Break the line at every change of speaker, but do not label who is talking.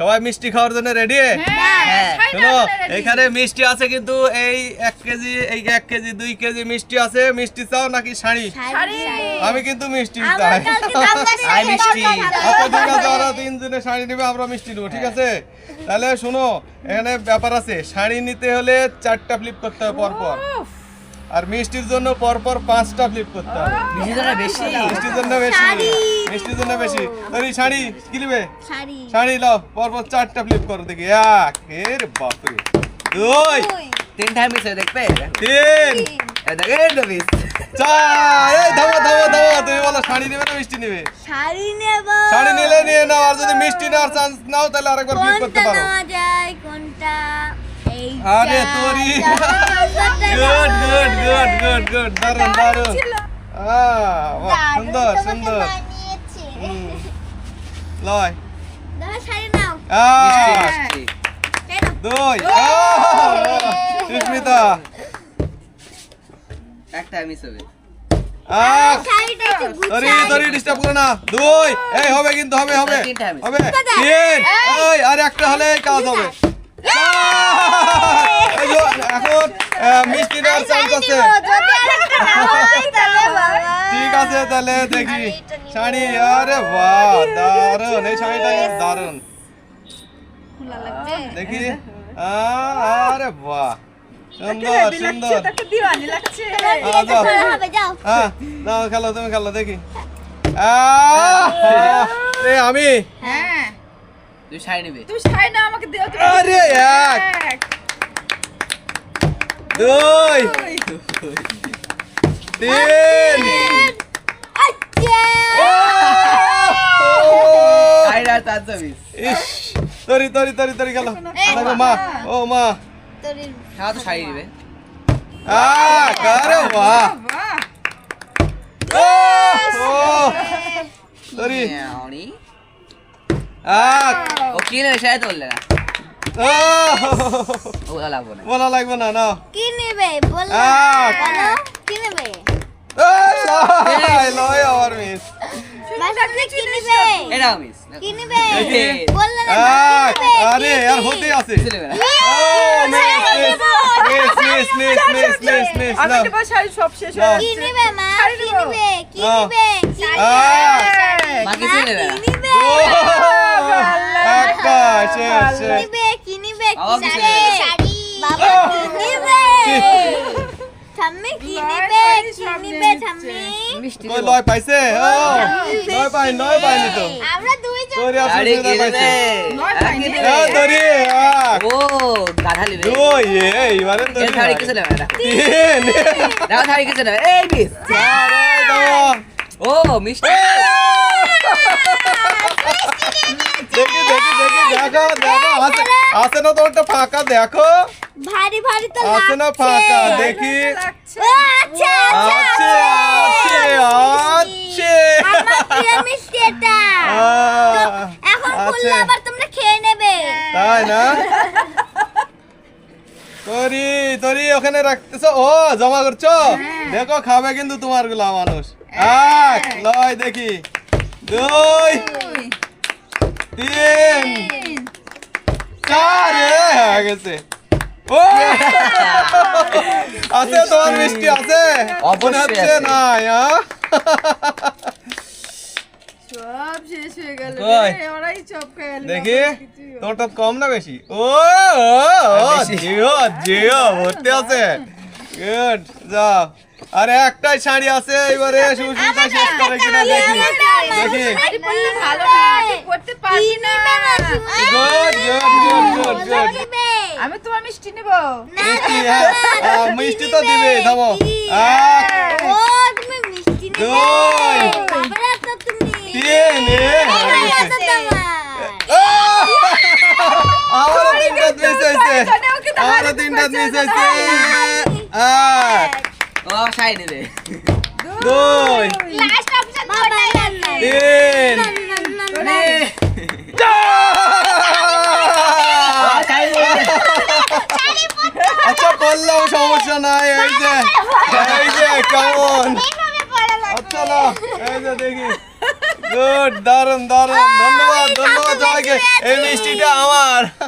সবাই মিষ্টি খাওয়ার জন্য রেডি
হ্যাঁ
শোনো এখানে মিষ্টি আছে কিন্তু এই এক কেজি এই এক কেজি দুই কেজি মিষ্টি আছে। মিষ্টি চাও নাকি শাড়ি?
শাড়ি।
আমি কিন্তু মিষ্টি
আমার
চাই ওরা তিনজনে শাড়ি নেবে আমরা মিষ্টি নেব ঠিক আছে? তাহলে শোনো এখানে ব্যাপার আছে শাড়ি নিতে হলে চারটা ফ্লিপ করতে হবে পরপর। আর মিষ্টির জন্য পরপর পাঁচটা ফ্লিপ করতে হবে।
মিষ্টিটা বেশি।
মিষ্টির জন্য বেশি।
শাড়ি।
মিষ্টির জন্য বেশি। তোর এই শাড়ি কি নিবে?
শাড়ি।
শাড়ি লাও পরপর চারটা ফ্লিপ করো দেখি। এক এর বাপরে। দুই
তিনটা মিস হয়ে দেখবে?
তিন।
দেখ তো মিস।
চার। এই থামো থামো থামো তুমি বলো শাড়ি নেবে না মিষ্টি নেবে?
শাড়ি নেব।
শাড়ি নিলে নিয়ে নাও আর যদি মিষ্টি নেওয়ার চান্স নাও তাহলে আরেকবার ফ্লিপ করতে
কোনটা
পারো।
নেওয়া যায় কোনটা?
আরে তোরি। Good good good good good দারুণ দারুণ আহ, সুন্দর সুন্দর। লয়। দুই। সুস্মিতা।
একটা মিস হবে।
দুই। এই হবে কিন্তু হবে হবে।
হবে।
তিন। আর একটা হলে কাজ হবে। এখন মিষ্টি নেওয়ার চান্স আছে
হয়।
ঠিক আছে তাহলে দেখি। শাড়ি আরে বাহ দারুণ এই শাড়িটা কিন্তু দারুণ দেখি। আহ, আরে বাহ। সুন্দর সুন্দর। হ্যাঁ খেলো তুমি খেলো দেখি। এ আমি?
হ্যাঁ।
তুই শাড়ি নিবে।
তুই শাড়ি না আমাকে দিও তুমি
আরে এক। দুই তিন। ইস তরি তরি তরি তরি গেল। মা। ও মা।
তোর-
তো শাড়ি নিবে
আহ আরে বাহ
বাহ
ও তরি। আহ
ও কি নেবে শাড়ি তো না।
আহ
ও না
বলা লাগবে না না
কি নেবে বলো
আট।
কি নেবে
লয় আবার মিস
না?
আরে আর হতে আছে
না
সব শেষ হয়ে
কি মা
শাড়ি
ও,
বাবা কিছু
নেবে
নেবে। না।
শাড়ি বাবা কি নেবে। ঠাম্মি কি
লয়
নেবে?
শাড়ি
কি
সব
নেবে
নিয়ে
ঠাম্মি?
মিষ্টি
কই। লয় পাইছে? ও লয় পাই নয় পাইনি তো।
আমরা দুইজন
তোরি আর
শাড়ি
সুস্মিতা
কি
পাইছে
আর
পাইনি।
এ তোরি
ও গাধা নেবে।
দুই এইবারে
এর
তোরি
শাড়ি কিছু নেবে? না।
তিন
দেখো শাড়ি কিছু নেবে? এই মিস।
এই দাও।
ও মিষ্টি।
দেখি দেখি দেখি দেখো দেখো আছে আছে না ফাঁকা দেখো।
ভারী ভারী তো
আছে না ফাঁকা দেখি।
লাগছে
ও আচ্ছা
আছে আছে আছে।
আমার প্রিয় মিষ্টি এখন খুললে আবার তোমরা খেয়ে নেবে।
তাই না? তরি তরি ওখানে রাখতেছ? ও জমা করছ? দেখো খাবে কিন্তু তোমারগুলা মানুষ। এক লয় দেখি। দুই। তিন চার হয়ে গেছে আছে তোমার মিষ্টি আছে
অবশ্যই
হচ্ছে
আছে।
নাই?
সব শেষ হয়ে গেল
কই?
রে, ওরাই সব খেয়ে গেল
দেখি
কিছুই
তোমারটা কম না বেশি ও জিও জিও ভর্তি আছে গুড যাও আরে একটাই শাড়ি আছে এবারে সুস্মিতা শেষ করে কিনা দেখি দেখি
আমি পারি না
good good good good good
আমি তোমার মিষ্টি নেব
মিষ্টি হ্যাঁ মিষ্টি তো দিবে থামো এক
ও তুমি মিষ্টি নেবে
দুই
বাবারা তো তুমি
তিন এ, হয়ে
এই
গেছে।
আছে তোমার
আহ! আমারও তিনটা মিস হয়েছে আমারও
হারাতে
তিনটা মিস হয়েছে
ও শাড়ি নেবে
দুই।
লাস্ট অপশন
তিন। আচ্ছা করলাম সমস্যা নাই এই যে। এই যে কেমন? আচ্ছা না এই যে দেখি। গুড দারুণ দারুণ ধন্যবাদ ধন্যবাদ সবাইকে। এই মিষ্টিটা আমার।